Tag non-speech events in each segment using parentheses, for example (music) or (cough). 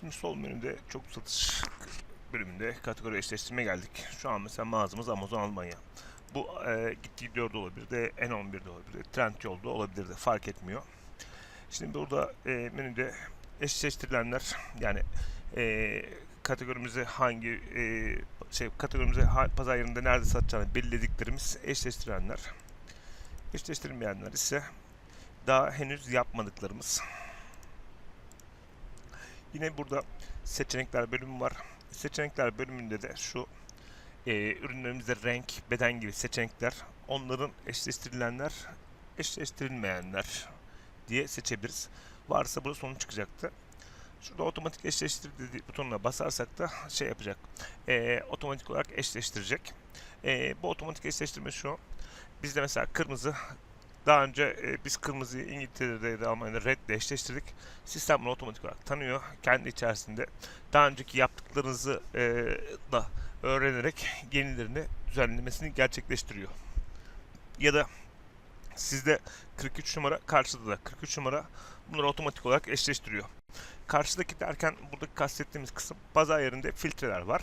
Şimdi sol menüde çok satış bölümünde kategori eşleştirme geldik. Şu an mesela mağazamız Amazon Almanya. Bu e, gitti gidiyor da olabilir de N11'de olabilir de Trendyol'da olabilir de fark etmiyor. Şimdi burada e, menüde eşleştirilenler yani e, kategorimizi hangi e, şey kategorimizi ha- pazar yerinde nerede satacağını belirlediklerimiz eşleştirilenler. Eşleştirilmeyenler ise daha henüz yapmadıklarımız. Yine burada seçenekler bölümü var. Seçenekler bölümünde de şu e, ürünlerimizde renk, beden gibi seçenekler, onların eşleştirilenler, eşleştirilmeyenler diye seçebiliriz. Varsa burada sonuç çıkacaktı. Şurada otomatik eşleştir butonuna basarsak da şey yapacak. E, otomatik olarak eşleştirecek. E, bu otomatik eşleştirme şu. Bizde mesela kırmızı daha önce e, biz kırmızıyı İngiltere'de da Almanya'da red ile eşleştirdik. Sistem bunu otomatik olarak tanıyor. Kendi içerisinde daha önceki yaptıklarınızı e, da öğrenerek yenilerini düzenlemesini gerçekleştiriyor. Ya da sizde 43 numara karşıda da 43 numara bunları otomatik olarak eşleştiriyor. Karşıdaki derken buradaki kastettiğimiz kısım pazar yerinde filtreler var.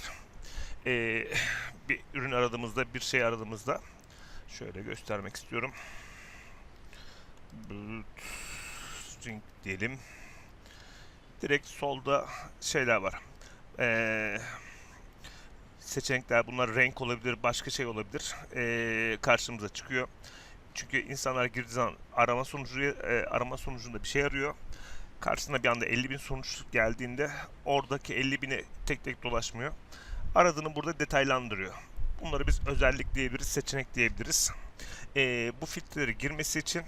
Ee, bir ürün aradığımızda, bir şey aradığımızda şöyle göstermek istiyorum. String diyelim. Direkt solda şeyler var. Ee, seçenekler bunlar renk olabilir, başka şey olabilir. Ee, karşımıza çıkıyor. Çünkü insanlar girdiği zaman arama sonucu e, arama sonucunda bir şey arıyor. Karşısına bir anda 50 bin sonuç geldiğinde oradaki 50 bini tek tek dolaşmıyor. Aradığını burada detaylandırıyor. Bunları biz özellik diyebiliriz, seçenek diyebiliriz. Ee, bu filtreleri girmesi için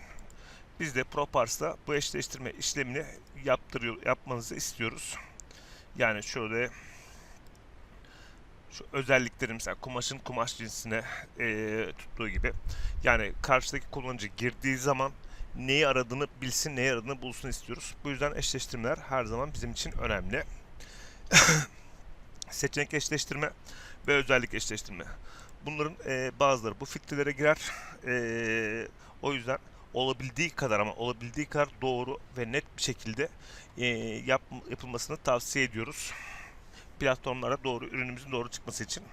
biz de ProPars'ta bu eşleştirme işlemini yaptırıyor, yapmanızı istiyoruz. Yani şöyle şu özellikleri mesela kumaşın kumaş cinsine eee, tuttuğu gibi. Yani karşıdaki kullanıcı girdiği zaman neyi aradığını bilsin, neyi aradığını bulsun istiyoruz. Bu yüzden eşleştirmeler her zaman bizim için önemli. (coughs) Seçenek eşleştirme ve özellik eşleştirme. Bunların eee, bazıları bu filtrelere girer. Eee, o yüzden olabildiği kadar ama olabildiği kadar doğru ve net bir şekilde eee, yap, yapılmasını tavsiye ediyoruz. Platformlara doğru ürünümüzün doğru çıkması için.